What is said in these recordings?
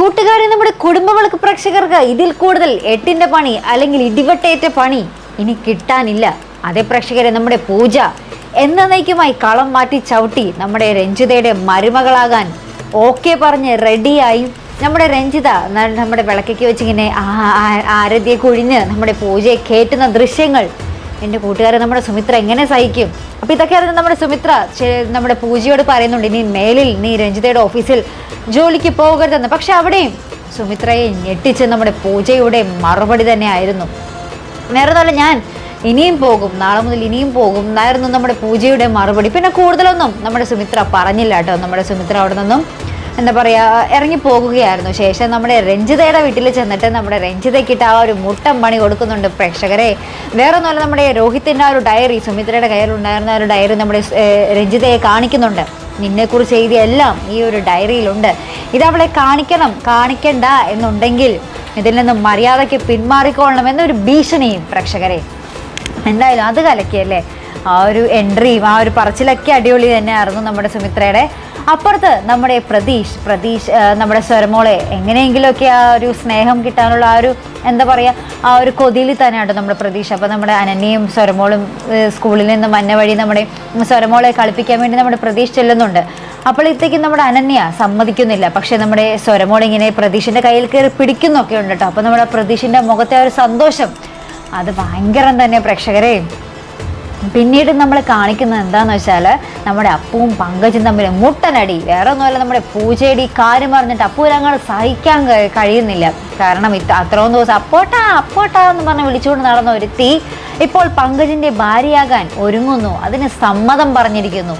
കൂട്ടുകാരെ നമ്മുടെ കുടുംബവിളക്ക് പ്രേക്ഷകർക്ക് ഇതിൽ കൂടുതൽ എട്ടിന്റെ പണി അല്ലെങ്കിൽ ഇടിവട്ടേറ്റ പണി ഇനി കിട്ടാനില്ല. അതേ പ്രേക്ഷകരെ നമ്മുടെ പൂജ എന്ന എന്നേക്കുമായി കളം മാറ്റി ചവിട്ടി നമ്മുടെ രഞ്ജിതയുടെ മരുമകളാകാൻ ഓക്കെ പറഞ്ഞ് റെഡിയായി. നമ്മുടെ രഞ്ജിത നമ്മുടെ വിളക്കൊക്കെ വെച്ചിങ്ങനെ ആരതിയെ കുഴിഞ്ഞ് നമ്മുടെ പൂജയെ കയറ്റുന്ന ദൃശ്യങ്ങൾ എന്റെ കൂട്ടുകാരെ നമ്മുടെ സുമിത്ര എങ്ങനെ സഹിക്കും? അപ്പോൾ ഇതൊക്കെ അറിഞ്ഞ് നമ്മുടെ സുമിത്ര നമ്മുടെ പൂജയോട് പറയുന്നുണ്ട് ഇനി മേലിൽ നീ രഞ്ജിതയുടെ ഓഫീസിൽ ജോലിക്ക് പോകരുതെന്ന്. പക്ഷെ അവിടെയും സുമിത്രയെ ഞെട്ടിച്ച് നമ്മുടെ പൂജയുടെ മറുപടി തന്നെ ആയിരുന്നു. നേരെ നല്ല ഞാൻ ഇനിയും പോകും നാളെ മുതൽ ഇനിയും പോകും എന്നായിരുന്നു നമ്മുടെ പൂജയുടെ മറുപടി. പിന്നെ കൂടുതലൊന്നും നമ്മുടെ സുമിത്ര പറഞ്ഞില്ല കേട്ടോ. നമ്മുടെ സുമിത്ര അവിടെ നിന്നും എന്താ പറയുക ഇറങ്ങി പോകുകയായിരുന്നു. ശേഷം നമ്മുടെ രഞ്ജിതയുടെ വീട്ടിൽ ചെന്നിട്ട് നമ്മുടെ രഞ്ജിതയ്ക്കിട്ട് ആ ഒരു മുട്ടം പണി കൊടുക്കുന്നുണ്ട് പ്രേക്ഷകരെ. വേറെ ഒന്നുമല്ല നമ്മുടെ രോഹിത്തിന്റെ ആ ഒരു ഡയറി സുമിത്രയുടെ കയ്യിലുണ്ടായിരുന്ന ആ ഒരു ഡയറി നമ്മുടെ രഞ്ജിതയെ കാണിക്കുന്നുണ്ട്. നിന്നെക്കുറിച്ച് എഴുതിയ എല്ലാം ഈ ഒരു ഡയറിയിലുണ്ട് ഇതവളെ കാണിക്കണം കാണിക്കണ്ട എന്നുണ്ടെങ്കിൽ ഇതിൽ നിന്നും മര്യാദയ്ക്ക് പിന്മാറിക്കൊള്ളണം എന്നൊരു ഭീഷണിയും പ്രേക്ഷകരെ. എന്തായാലും അത് കലക്കിയല്ലേ? ആ ഒരു എൻട്രിയും ആ ഒരു പറച്ചിലൊക്കെ അടിപൊളി തന്നെയായിരുന്നു നമ്മുടെ സുമിത്രയുടെ. അപ്പുറത്ത് നമ്മുടെ പ്രതീഷ് പ്രതീഷ് നമ്മുടെ സ്വരമോളെ. എങ്ങനെയെങ്കിലുമൊക്കെ ആ ഒരു സ്നേഹം കിട്ടാനുള്ള ആ ഒരു എന്താ പറയുക ആ ഒരു കൊതിയിൽ തന്നെയാണ് നമ്മുടെ പ്രതീക്ഷ അപ്പോൾ നമ്മുടെ അനന്യയും സ്വരമോളും സ്കൂളിൽ നിന്ന് മഞ്ഞ വഴി നമ്മുടെ സ്വരമോളെ കളിപ്പിക്കാൻ വേണ്ടി നമ്മുടെ പ്രതീഷ് ചെല്ലുന്നുണ്ട്. അപ്പോഴത്തേക്കും നമ്മുടെ അനന്യ സമ്മതിക്കുന്നില്ല. പക്ഷേ നമ്മുടെ സ്വരമോൾ ഇങ്ങനെ പ്രതീഷിന്റെ കയ്യിൽ കയറി പിടിക്കുന്നൊക്കെ ഉണ്ട് കേട്ടോ അപ്പോൾ നമ്മുടെ പ്രതീഷിന്റെ മുഖത്തെ ആ ഒരു സന്തോഷം അത് ഭയങ്കരം തന്നെ പ്രേക്ഷകരെ പിന്നീട് നമ്മൾ കാണിക്കുന്നത് എന്താണെന്ന് വെച്ചാൽ നമ്മുടെ അപ്പവും പങ്കജും തമ്മിൽ മുട്ടനടി. വേറെ ഒന്നുമല്ല നമ്മുടെ പൂജയുടെ കാര്യം പറഞ്ഞിട്ട് അപ്പൂരങ്ങൾ സഹിക്കാൻ കഴിയുന്നില്ല. കാരണം ഇത്ര അത്രയും ദിവസം അപ്പോട്ടാ അപ്പോട്ടാ എന്ന് പറഞ്ഞ് വിളിച്ചുകൊണ്ട് നടന്ന ഒരു തീ ഇപ്പോൾ പങ്കജിന്റെ ഭാര്യയാകാൻ ഒരുങ്ങുന്നു. അതിന് സമ്മതം പറഞ്ഞിരിക്കുന്നു.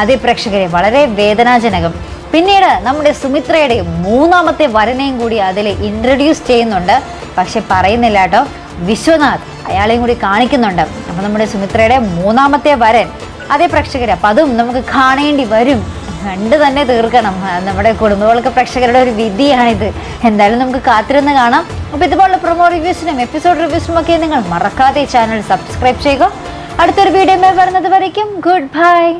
അതേ പ്രേക്ഷകരെ വളരെ വേദനാജനകം. പിന്നീട് നമ്മുടെ സുമിത്രയുടെ മൂന്നാമത്തെ വരനെയും കൂടി അതിൽ ഇൻട്രൊഡ്യൂസ് ചെയ്യുന്നുണ്ട്. പക്ഷെ പറയുന്നില്ല കേട്ടോ. വിശ്വനാഥ് അയാളെയും കൂടി കാണിക്കുന്നുണ്ട്. അപ്പം നമ്മുടെ സുമിത്രയുടെ മൂന്നാമത്തെ വരൻ. അതേ പ്രേക്ഷകരെ അപ്പം അതും നമുക്ക് കാണേണ്ടി വരും. കണ്ട് തന്നെ തീർക്കണം. നമ്മുടെ കുടുംബങ്ങൾക്ക് പ്രേക്ഷകരുടെ ഒരു വിധിയാണിത്. എന്തായാലും നമുക്ക് കാത്തിരുന്ന് കാണാം. അപ്പോൾ ഇതുപോലുള്ള പ്രൊമോ റിവ്യൂസിനും എപ്പിസോഡ് റിവ്യൂസിനും ഒക്കെ നിങ്ങൾ മറക്കാതെ ചാനൽ സബ്സ്ക്രൈബ് ചെയ്യുക. അടുത്തൊരു വീഡിയോ വരുന്നത് വരയ്ക്കും. Good bye